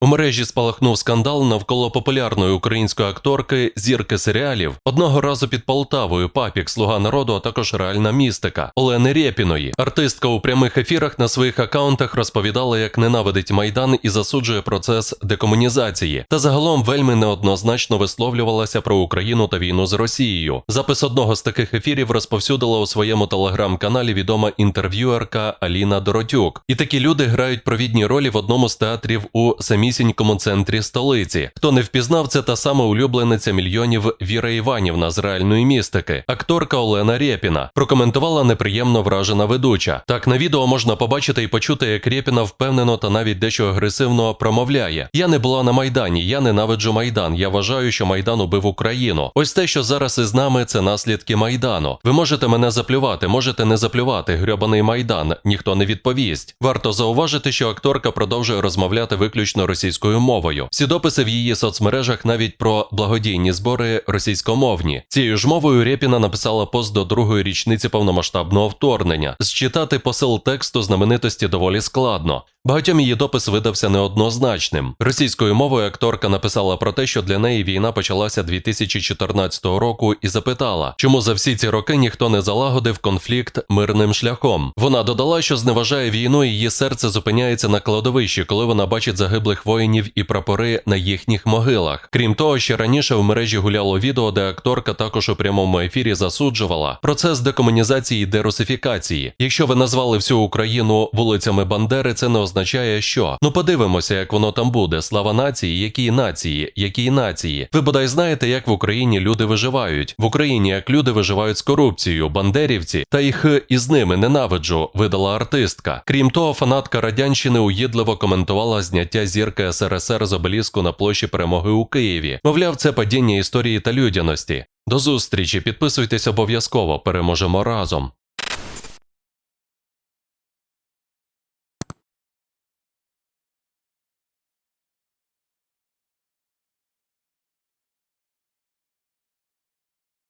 У мережі спалахнув скандал навколо популярної української акторки зірки серіалів одного разу під Полтавою, папік, слуга народу, а також реальна містика Олени Рєпіної. Артистка у прямих ефірах на своїх акаунтах розповідала, як ненавидить майдан і засуджує процес декомунізації, та загалом вельми неоднозначно висловлювалася про Україну та війну з Росією. Запис одного з таких ефірів розповсюдила у своєму телеграм-каналі відома інтерв'юерка Аліна Доротюк. І такі люди грають провідні ролі в одному з театрів у самісінькому центрі столиці. Хто не впізнав, це та сама улюблениця мільйонів Віра Іванівна з реальної містики, акторка Олена Рєпіна. Прокоментувала неприємно вражена ведуча. Так на відео можна побачити і почути, як Рєпіна впевнено та навіть дещо агресивно промовляє: Я не була на майдані, я ненавиджу майдан. Я вважаю, що майдан убив Україну. Ось те, що зараз із нами, це наслідки майдану. Ви можете мене заплювати, можете не заплювати. Грьобаний майдан. Ніхто не відповість. Варто зауважити, що акторка продовжує розмовляти виключно російською мовою. Всі дописи в її соцмережах навіть про благодійні збори російськомовні. Цією ж мовою Рєпіна написала пост до другої річниці повномасштабного вторгнення. Зчитати посил тексту знаменитості доволі складно. Багатьом її допис видався неоднозначним. Російською мовою акторка написала про те, що для неї війна почалася 2014 року, і запитала, чому за всі ці роки ніхто не залагодив конфлікт мирним шляхом. Вона додала, що зневажає війну, і її серце зупиняється на кладовищі, коли вона бачить загиблих воїнів і прапори на їхніх могилах. Крім того, ще раніше в мережі гуляло відео, де акторка також у прямому ефірі засуджувала процес декомунізації і дерусифікації. Якщо ви назвали всю Україну вулицями Бандери, це не означає, що ну подивимося, як воно там буде. Слава нації, які нації, які нації. Ви бодай знаєте, як в Україні люди виживають. В Україні як люди виживають з корупцією, бандерівці, та їх із ними ненавиджу, видала артистка. Крім того, фанатка радянщини уїдливо коментувала зняття зірки СРСР з обеліску на площі перемоги у Києві. Мовляв, це падіння історії та людяності. До зустрічі, підписуйтесь обов'язково, переможемо разом.